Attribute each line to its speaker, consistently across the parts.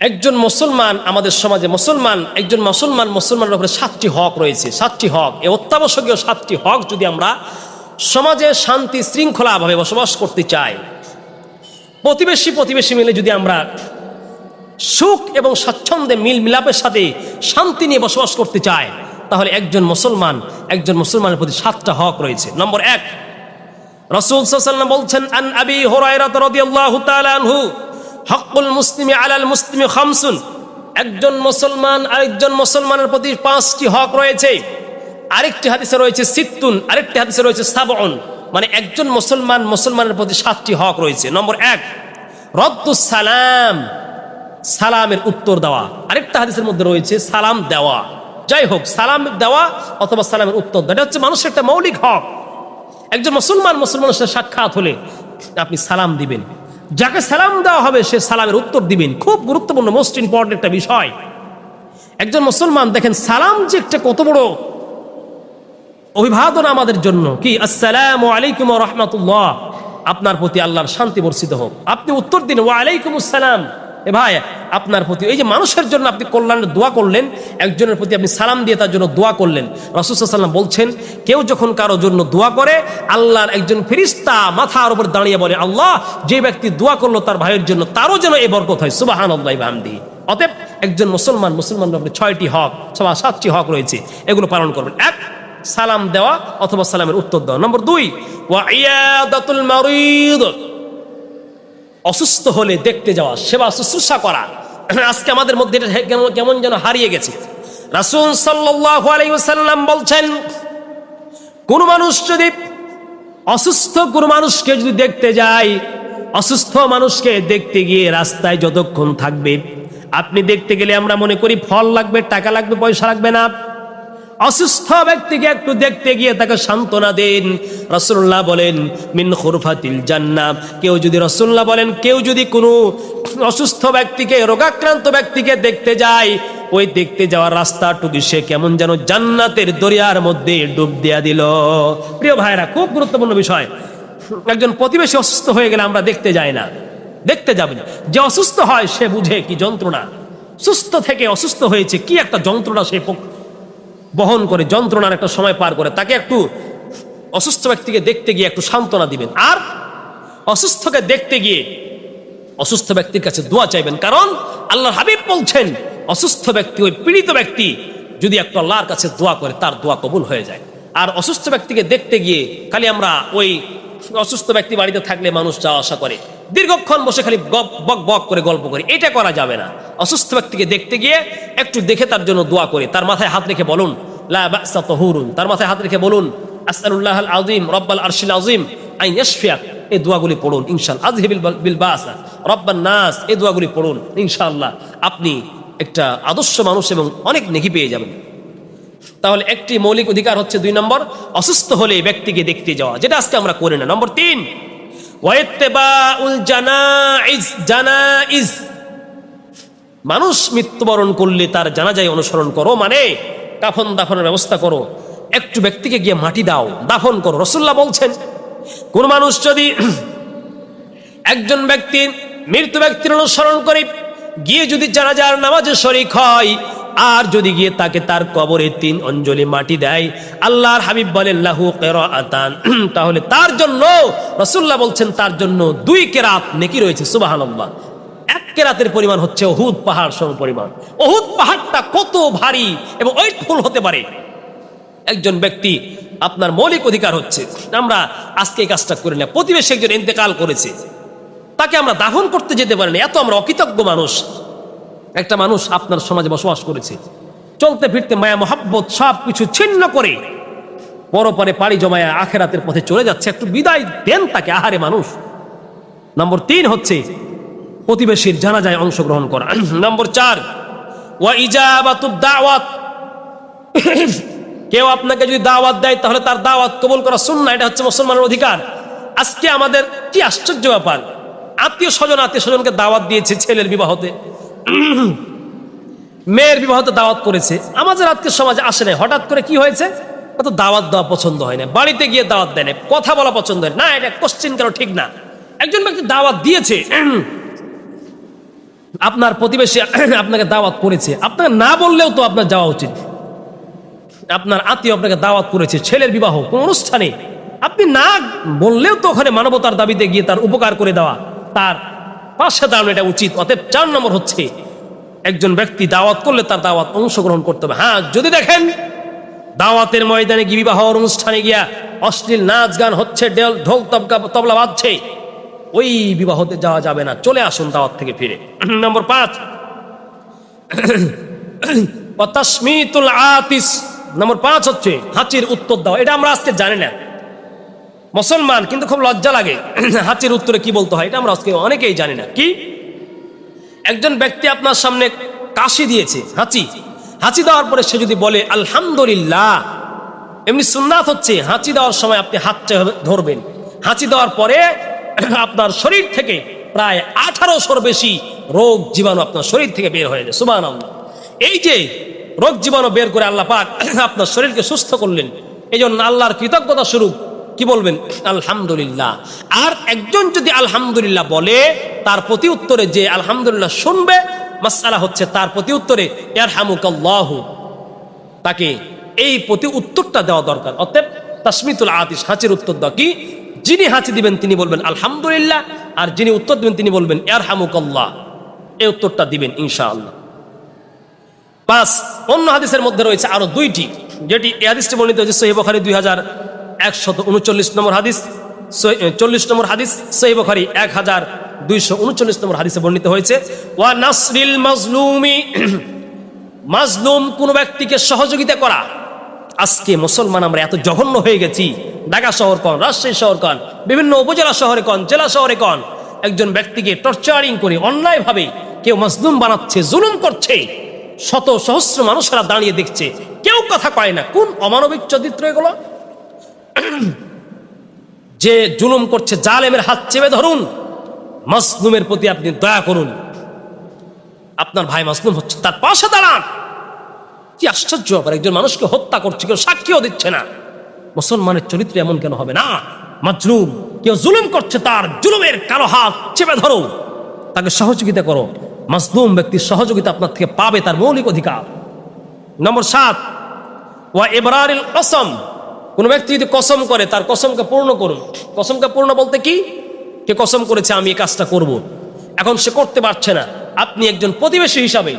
Speaker 1: একজন মুসলমান, আমাদের সমাজে মুসলমান, একজন মুসলমান, মুসলমানের উপরে সাতটি হক রয়েছে, সাতটি হক। এ অত্যাবশ্যকীয় সাতটি হক যদি আমরা সমাজে শান্তি শৃঙ্খলাভাবে বসবাস করতে চাই, প্রতিবেশী প্রতিবেশী মিলে যদি আমরা সুখ এবং স্বাচ্ছন্দ্যে মিল মিলাপের সাথে শান্তি নিয়ে বসবাস করতে চাই, তাহলে একজন মুসলমান, একজন মুসলমানের প্রতি সাতটা হক রয়েছে। নম্বর এক, রসুল বলছেন, আন আবি হুরায়রা রাদিয়াল্লাহু তাআলা আনহু। হকুল মুসলিমি আলাল মুসলিমি খামসুন। একজন মুসলমান আরেকজন মুসলমানের প্রতি পাঁচটি হক রয়েছে। আরেকটি হাদিসে রয়েছে সিত্তুন, আরেকটি হাদিসে রয়েছে সাবন মানে একজন মুসলমান মুসলমানের প্রতি সাতটি হক রয়েছে। নম্বর এক সালাম, সালামের উত্তর দেওয়া। আরেকটা হাদিসের মধ্যে রয়েছে সালাম দেওয়া। যাই হোক, সালাম দেওয়া অথবা সালামের উত্তর দেওয়া, এটা হচ্ছে মানুষের একটা মৌলিক হক। একজন মুসলমান মুসলমানের সাথে সাক্ষাৎ হলে আপনি সালাম দিবেন। যাকে সালাম দেওয়া হবে, সে সালামের উত্তর দিবেন। খুব গুরুত্বপূর্ণ মোস্ট ইম্পর্টেন্ট একটা বিষয়। একজন মুসলমান, দেখেন, সালাম যে একটা কত বড় অভিবাদন আমাদের জন্য। কি? আসসালাম আলাইকুম রহমতুল্লাহ। আপনার প্রতি আল্লাহর শান্তি বর্ষিত হোক। আপনি উত্তর দিন ওয়ালাইকুম আসসালাম। এ ভাই আপনার প্রতি। এই যে মানুষের জন্য আপনি কল্যাণের দোয়া করলেন, একজনের প্রতি আপনি সালাম দিয়ে তার জন্য দোয়া করলেন। রসুসাল্লাম বলছেন, কেউ যখন কারও জন্য দোয়া করে, আল্লাহর একজন ফিরিস্তা মাথার উপর দাঁড়িয়ে বলে, আল্লাহ, যে ব্যক্তি দোয়া করল তার ভাইয়ের জন্য, তারও যেন এ বরকত হয়। সুবাহান আল্লাহ অতএব একজন মুসলমান মুসলমান আপনি ছয়টি হক সবা সাতটি হক রয়েছে, এগুলো পালন করবেন। এক, সালাম দেওয়া অথবা সালামের উত্তর দেওয়া। নম্বর দুই ওয়াইয়াদাতুল মারিদ। অসুস্থ হলে দেখতে যাওয়া, সেবা শুশ্রূষা করা। আজকে আমাদের মধ্যে এটা কেমন যেন হারিয়ে গেছে। রাসূল ওয়াসাল্লাম বলছেন, কোন মানুষ যদি অসুস্থ, কোন মানুষকে যদি দেখতে যায়, অসুস্থ মানুষকে দেখতে গিয়ে রাস্তায় যতক্ষণ থাকবে, আপনি দেখতে গেলে আমরা মনে করি ফল লাগবে, টাকা লাগবে, পয়সা লাগবে না। অসুস্থ ব্যক্তিকে একটু দেখতে গিয়ে তাকে সান্ত্বনা দেন। রসুল্লাহ বলেন, মিন খুরফাতিল জান্না। কেউ যদি রসুল্লাহ বলেন, কেউ যদি কোনো অসুস্থ ব্যক্তিকে, রোগাক্রান্ত ব্যক্তিকে দেখতে যায়, ওই দেখতে যাওয়ার রাস্তা রাস্তাটুকু সে কেমন যেন জান্নাতের দরিয়ার মধ্যে ডুব দেয়া দিল। প্রিয় ভাইরা খুব গুরুত্বপূর্ণ বিষয়। একজন প্রতিবেশী অসুস্থ হয়ে গেলে আমরা দেখতে যাই না। দেখতে যাবে না। যে অসুস্থ হয়, সে বুঝে কি যন্ত্রণা। সুস্থ থেকে অসুস্থ হয়েছে, কি একটা যন্ত্রণা সে বহন করে, যন্ত্রণার একটা সময় পার করে, তাকে একটু অসুস্থ ব্যক্তিকে দেখতে গিয়ে একটু সান্ত্বনা দিবেন। আর অসুস্থকে দেখতে গিয়ে অসুস্থ ব্যক্তির কাছে দোয়া চাইবেন, কারণ আল্লাহ হাবিব বলছেন, অসুস্থ ব্যক্তি, ওই পীড়িত ব্যক্তি যদি একটু আল্লাহর কাছে দোয়া করে, তার দোয়া কবুল হয়ে যায়। আর অসুস্থ ব্যক্তিকে দেখতে গিয়ে, খালি আমরা ওই অসুস্থ ব্যক্তি বাড়িতে থাকলে মানুষ যাওয়া আসা করে। দীর্ঘক্ষণ বসে খালি গপ, বক বক করে গল্প করি। এটা করা যাবে না। অসুস্থ ব্যক্তিকে দেখতে গিয়ে একটু দেখে তার জন্য দোয়া করে। তার মাথায় হাত রেখে বলুন তার মাথায় হাত রেখে বলুন আসআলুল্লাহ আল আযীম, রব্বাল আরশিল আযীম আইন ইয়াশফিয়াক। এই দোয়াগুলি পড়ুন ইনশাল আজহিবিল বিল বাসা, রব্বান নাস, এই দোয়াগুলি পড়ুন, ইনশাআল্লাহ। আপনি একটা আদর্শ মানুষ এবং অনেক নেকি পেয়ে যাবেন। তাহলে একটি মৌলিক অধিকার হচ্ছে দুই নম্বর, অসুস্থ হলে ব্যক্তিকে দেখতে যাওয়া, যেটা আজকে আমরা করি না নম্বর তিন মানুষ মৃত্যুবরণ করলে তার জানাজায় অনুসরণ করো মানে কাফন দাফনের ব্যবস্থা করো, একটু ব্যক্তিকে গিয়ে মাটি দাও, দাফন করো। রসুল্লাহ বলছেন, কোন মানুষ যদি একজন ব্যক্তি মৃত্যু ব্যক্তির অনুসরণ করে, গিয়ে যদি জানাজার নামাজে শরিক হয় আর যদি গিয়ে তাকে তার কবরে তিন অঞ্জলি মাটি দেয়, আল্লাহর হাবিব বলেন, লাহু আতান তাহলে তার জন্য রসুল্লাহ বলছেন, তার জন্য দুই কেরাত নেকি রয়েছে সুবাহান্লাহ এক কেরাতের পরিমাণ হচ্ছে অহুদ পাহাড় সম পরিমাণ। অহুদ পাহাড়টা কত ভারী এবং ওয়েটফুল হতে পারে। একজন ব্যক্তি আপনার মৌলিক অধিকার হচ্ছে, আমরা আজকে এই কাজটা করি না। প্রতিবেশী একজন ইন্তেকাল করেছে। তাকে আমরা দাফন করতে যেতে পারি না। এত আমরা অকৃতজ্ঞ মানুষ। একটা মানুষ আপনার সমাজে বসবাস করেছে। চলতে ফিরতে মায়া, মহাব্বত সব কিছু ছিন্ন করে পরপরে পাড়ি জমায়া আখেরাতের পথে চলে যাচ্ছে। একটু বিদায় দেন তাকে, আহারে মানুষ। নম্বর তিন হচ্ছে প্রতিবেশীর জানাজায় অংশগ্রহণ করা। নম্বর চার, ওয়া দাওয়াত। কেউ আপনাকে যদি দাওয়াত দেয়, তাহলে তার দাওয়াত কবুল করা শুননা এটা হচ্ছে মুসলমানের অধিকার। আজকে আমাদের কি আশ্চর্য ব্যাপার, আত্মীয় স্বজন, আত্মীয় স্বজনকে দাওয়াত দিয়েছে ছেলের বিবাহতে। মেয়ের বিবাহতে দাওয়াত করেছে। আমাদের আত্মীয় সমাজে আসে নাই। হঠাৎ করে কি হয়েছে? অত দাওয়াত দেওয়া পছন্দ হয় না। বাড়িতে গিয়ে দাওয়াত দেয় না কথা বলা পছন্দ হয় না। এটা কোশ্চিন কেন? ঠিক না। একজন ব্যক্তি দাওয়াত দিয়েছে। আপনার প্রতিবেশী আপনাকে দাওয়াত করেছে। আপনাকে না বললেও তো আপনার যাওয়া উচিত। আপনার আত্মীয় আপনাকে দাওয়াত করেছে। ছেলের বিবাহ, কোন অনুষ্ঠানে। আপনি না বললেও তো ওখানে মানবতার দাবিতে গিয়ে তার উপকার করে দেওয়া। তার পাশে দাঁড়ানো এটা উচিত, অতএব চার নম্বর হচ্ছে, একজন ব্যক্তি দাওয়াত করলে তার দাওয়াত অংশগ্রহণ করতে হবে। হ্যাঁ যদি দেখেন, দাওয়াতের ময়দানে গিয়ে বিবাহ অনুষ্ঠানে গিয়া অশ্লীল নাচ গান হচ্ছে ডেল ঢোল, তবকা, তবলা বাজছে, ওই বিবাহতে যাওয়া যাবে না। চলে আসুন দাওয়াত থেকে ফিরে। নম্বর পাঁচ। নম্বর পাঁচ হচ্ছে হাঁচির উত্তর দেওয়া। এটা আমরা আজকে জানি না। মুসলমান, কিন্তু খুব লজ্জা লাগে। হাঁচির উত্তরে কি বলতে হয়, এটা আমরা আজকে অনেকেই জানি না। কি? একজন ব্যক্তি আপনার সামনে কাশি দিয়েছে, হাঁচি। হাঁচি দেওয়ার পরে সে যদি বলে, আলহামদুলিল্লাহ। এমনি সুন্নাত হচ্ছে, হাঁচি দেওয়ার সময় আপনি হাতটা ধরবেন। হাঁচি দেওয়ার পরে আপনার শরীর থেকে প্রায় আঠারোশোর বেশি রোগ জীবাণু আপনার শরীর থেকে বের হয়ে যায়। সুবান এই যে রোগ জীবাণু বের করে আল্লাহ পাক আপনার শরীরকে সুস্থ করলেন এই জন্য আল্লাহর কৃতজ্ঞতা স্বরূপ কি বলবেন? আলহামদুলিল্লাহ। আর একজন যদি আলহামদুলিল্লাহ বলে, তার প্রতি উত্তরে যে আলহামদুলিল্লাহ শুনবে মাসালা হচ্ছে তার প্রতি উত্তরে ইয়ার হামুকাল্লাহ তাকে এই প্রতি উত্তরটা দেওয়া দরকার। অতএব তাসমিতুল আতিস হাঁচির উত্তর দাও। কি? যিনি হাঁচি দিবেন, তিনি বলবেন আলহামদুলিল্লাহ, আর যিনি উত্তর দিবেন, তিনি বলবেন ইয়ার হামুকাল্লাহ এই উত্তরটা দিবেন, ইনশাআল্লাহ। পাঁচ অন্য হাদিসের মধ্যে রয়েছে আরও দুইটি, যেটি এই হাদিসটি বর্ণিত হয়েছে সহি বখারি দুই হাজার একশত উনচল্লিশ নম্বর হাদিস চল্লিশ নম্বর হাদিস, সহি বখারি এক হাজার দুইশো উনচল্লিশ নম্বর হাদিসে বর্ণিত হয়েছে, ওয়া নাসরিল মাজলুমি, মাজলুম কোন ব্যক্তিকে সহযোগিতা করা। আজকে মুসলমান আমরা এত জঘন্য হয়ে গেছি, ঢাকা শহর কন, রাজশাহী শহর কন, বিভিন্ন উপজেলা শহরে কন, জেলা শহরে কন, একজন ব্যক্তিকে টর্চারিং করে অন্যায়ভাবে কেউ মাজলুম বানাচ্ছে, জুলুম করছে, শত সহস্র মানুষেরা দাঁড়িয়ে দেখছে, কেউ কথা কয় না, কোন অমানবিক চরিত্র এগুলো? যে জুলুম করছে জালেমের হাত চেপে ধরুন, মাসলুমের প্রতি আপনি দয়া করুন। আপনার ভাই মাসলুম হচ্ছে, তার পাশে দাঁড়ান। কি আশ্চর্য ব্যাপার, একজন মানুষকে হত্যা করছে, কেউ সাক্ষীও দিচ্ছে না। মুসলমানের চরিত্র এমন কেন হবে না? মাজলুম, কেউ জুলুম করছে, তার জুলুমের কালো হাত চেপে ধরো। তাকে সহযোগিতা করো। মাসলুম ব্যক্তির সহযোগিতা আপনার থেকে পাবে, তার মৌলিক অধিকার। নম্বর সাত, ওয়া এবরারিল কসম কোন ব্যক্তি যদি কসম করে, তার কসমকে পূর্ণ করুন। কসমকে পূর্ণ বলতে কি? কে কসম করেছে, আমি এই কাজটা করব। এখন সে করতে পারছে না। আপনি একজন প্রতিবেশী হিসাবে,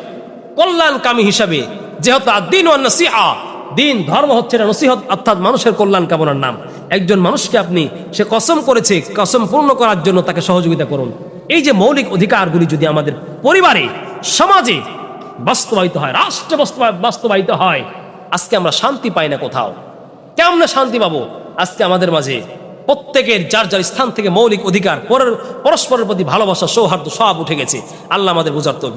Speaker 1: কল্যাণকামী হিসাবে, যেহেতু দিন ও নসিহা, দিন, ধর্ম হচ্ছে না নসিহত, অর্থাৎ মানুষের কল্যাণ কামনার নাম। একজন মানুষকে আপনি, সে কসম করেছে, কসম পূর্ণ করার জন্য তাকে সহযোগিতা করুন। এই যে মৌলিক অধিকারগুলি যদি আমাদের পরিবারে, সমাজে বাস্তবায়িত হয়, রাষ্ট্রে বাস্তবায়িত হয়, আজকে আমরা শান্তি পাই না কোথাও। কেমন শান্তি পাবো? আজকে আমাদের মাঝে প্রত্যেকের যার যার স্থান থেকে মৌলিক অধিকার, পরের পরস্পরের প্রতি ভালোবাসা, সৌহার্দ্য সব উঠে গেছে। আল্লাহ আমাদের বোঝার তো